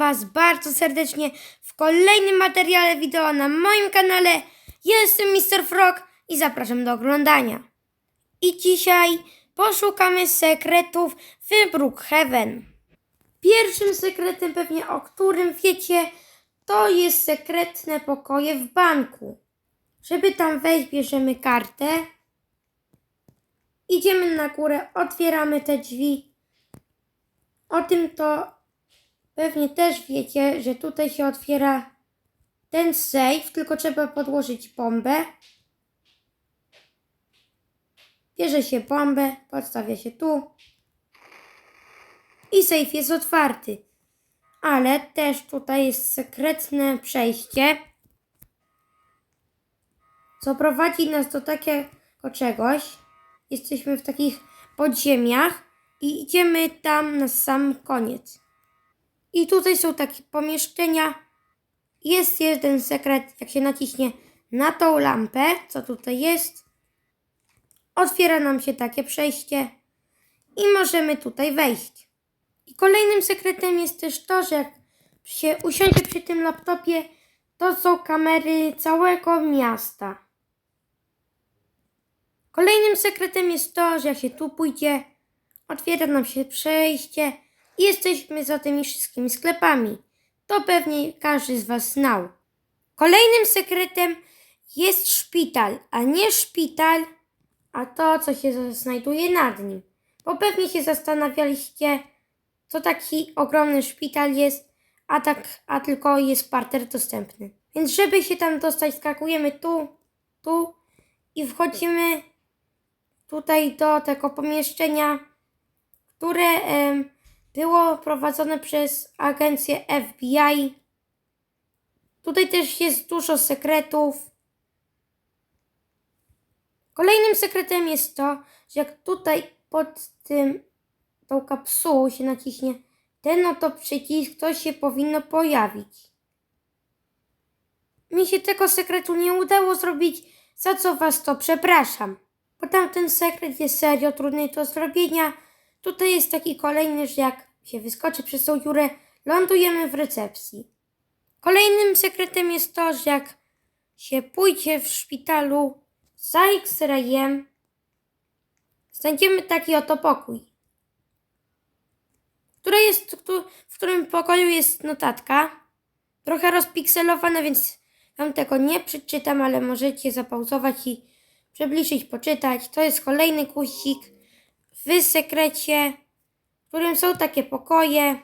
Was bardzo serdecznie w kolejnym materiale wideo na moim kanale. Ja jestem Mr. Frog i zapraszam do oglądania. I dzisiaj poszukamy sekretów w Brookhaven. Pierwszym sekretem, pewnie o którym wiecie, to jest sekretne pokoje w banku. Żeby tam wejść, bierzemy kartę. Idziemy na górę, otwieramy te drzwi. O tym to pewnie też wiecie, że tutaj się otwiera ten safe, tylko trzeba podłożyć bombę. Bierze się bombę, podstawia się tu. I safe jest otwarty. Ale też tutaj jest sekretne przejście, co prowadzi nas do takiego czegoś. Jesteśmy w takich podziemiach i idziemy tam na sam koniec. I tutaj są takie pomieszczenia. Jest jeden sekret, jak się naciśnie na tą lampę, co tutaj jest. Otwiera nam się takie przejście i możemy tutaj wejść. I kolejnym sekretem jest też to, że jak się usiądzie przy tym laptopie, to są kamery całego miasta. Kolejnym sekretem jest to, że jak się tu pójdzie, otwiera nam się przejście jesteśmy za tymi wszystkimi sklepami. To pewnie każdy z Was znał. Kolejnym sekretem jest szpital, a nie szpital, a to, co się znajduje nad nim. Bo pewnie się zastanawialiście, co taki ogromny szpital jest, a, tak, a tylko jest parter dostępny. Więc żeby się tam dostać, skakujemy tu, tu i wchodzimy tutaj do tego pomieszczenia, które em, było prowadzone przez agencję FBI. Tutaj też jest dużo sekretów. Kolejnym sekretem jest to, że jak tutaj pod tym, tą kapsułą się naciśnie ten oto przycisk, to się powinno pojawić. Mi się tego sekretu nie udało zrobić, za co was to przepraszam. Bo tamten sekret jest serio trudny do zrobienia. Tutaj jest taki kolejny, że jak się wyskoczy przez tą dziurę, lądujemy w recepcji. Kolejnym sekretem jest to, że jak się pójdzie w szpitalu za X-rayem, znajdziemy taki oto pokój. Które jest, w którym pokoju jest notatka. Trochę rozpikselowana, więc wam tego nie przeczytam, ale możecie zapauzować i przybliżyć, poczytać. To jest kolejny guzik w sekrecie, w którym są takie pokoje.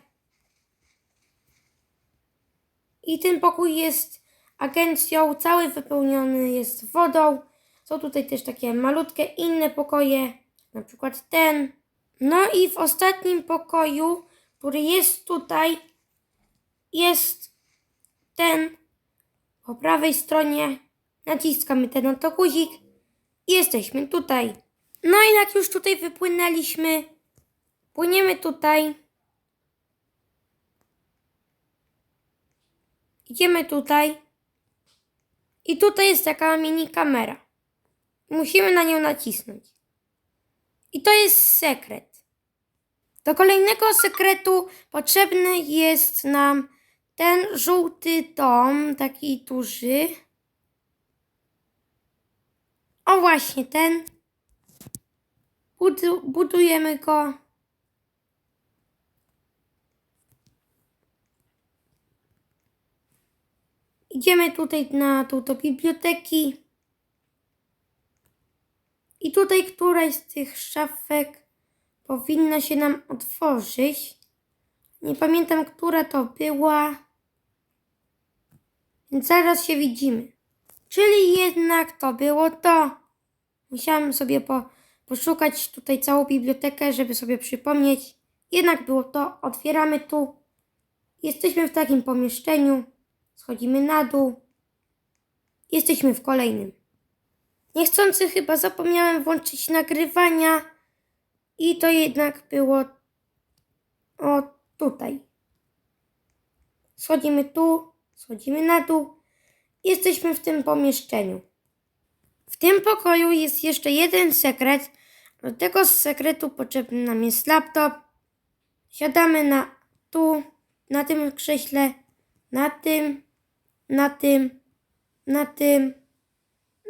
I ten pokój jest agencją, cały wypełniony jest wodą. Są tutaj też takie malutkie inne pokoje, na przykład ten. No i w ostatnim pokoju, który jest tutaj, jest ten po prawej stronie. Naciskamy ten oto guzik i jesteśmy tutaj. No i jak już tutaj wypłynęliśmy, płyniemy tutaj. Idziemy tutaj. I tutaj jest taka mini kamera. Musimy na nią nacisnąć. I to jest sekret. Do kolejnego sekretu potrzebny jest nam ten żółty dom, taki duży. O właśnie ten. Budu- budujemy go. Idziemy tutaj na tą do biblioteki. I tutaj któraś z tych szafek powinna się nam otworzyć. Nie pamiętam, która to była. Więc zaraz się widzimy. Czyli jednak to było to. Musiałam sobie po, poszukać tutaj całą bibliotekę, żeby sobie przypomnieć. Jednak było to. Otwieramy tu. Jesteśmy w takim pomieszczeniu. Schodzimy na dół. Jesteśmy w kolejnym. Niechcący chyba zapomniałem włączyć nagrywania. I to jednak było o tutaj. Schodzimy tu, schodzimy na dół. Jesteśmy w tym pomieszczeniu. W tym pokoju jest jeszcze jeden sekret. Do tego sekretu potrzebny nam jest laptop. Siadamy na tu na tym krześle, na tym, na tym, na tym,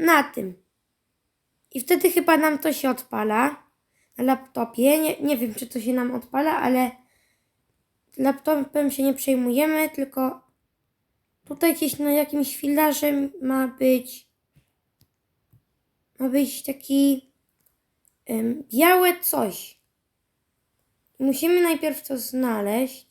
na tym. I wtedy chyba nam to się odpala na laptopie. Nie, nie wiem, czy to się nam odpala, ale laptopem się nie przejmujemy, tylko tutaj gdzieś na jakimś filarze ma być ma być taki em, białe coś. Musimy najpierw to znaleźć.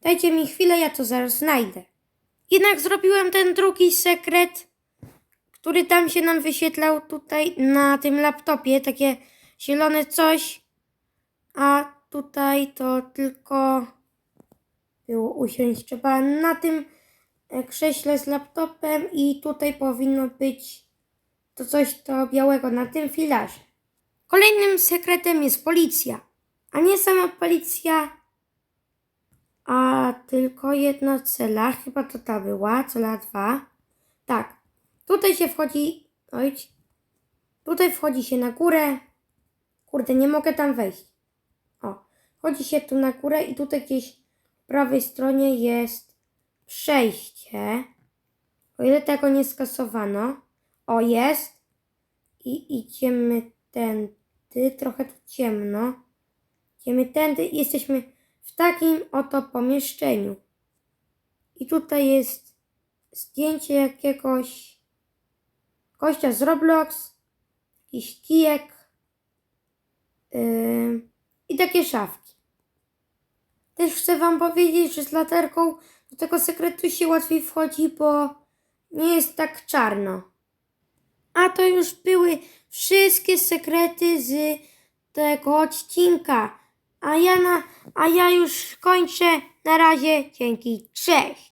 Dajcie mi chwilę, ja to zaraz znajdę. Jednak zrobiłem ten drugi sekret, który tam się nam wyświetlał tutaj na tym laptopie, takie zielone coś, a tutaj to tylko było usiąść. Trzeba na tym e, krześle z laptopem i tutaj powinno być to coś to białego na tym filarze. Kolejnym sekretem jest policja, a nie sama policja, a tylko jedna cela, chyba to ta była, cela 2. Tak, tutaj się wchodzi, oj, tutaj wchodzi się na górę. Kurde, nie mogę tam wejść. O, wchodzi się tu na górę i tutaj gdzieś prawej stronie jest przejście. O ile tego nie skasowano. O, jest. I idziemy tędy. Trochę tu ciemno. Idziemy tędy i jesteśmy w takim oto pomieszczeniu. I tutaj jest zdjęcie jakiegoś gościa z Roblox, jakiś kijek yy, i takie szafki. Też chcę Wam powiedzieć, że z latarką do tego sekretu się łatwiej wchodzi, bo nie jest tak czarno. A to już były wszystkie sekrety z tego odcinka. A ja, na, a ja już kończę. Na razie, dzięki, cześć.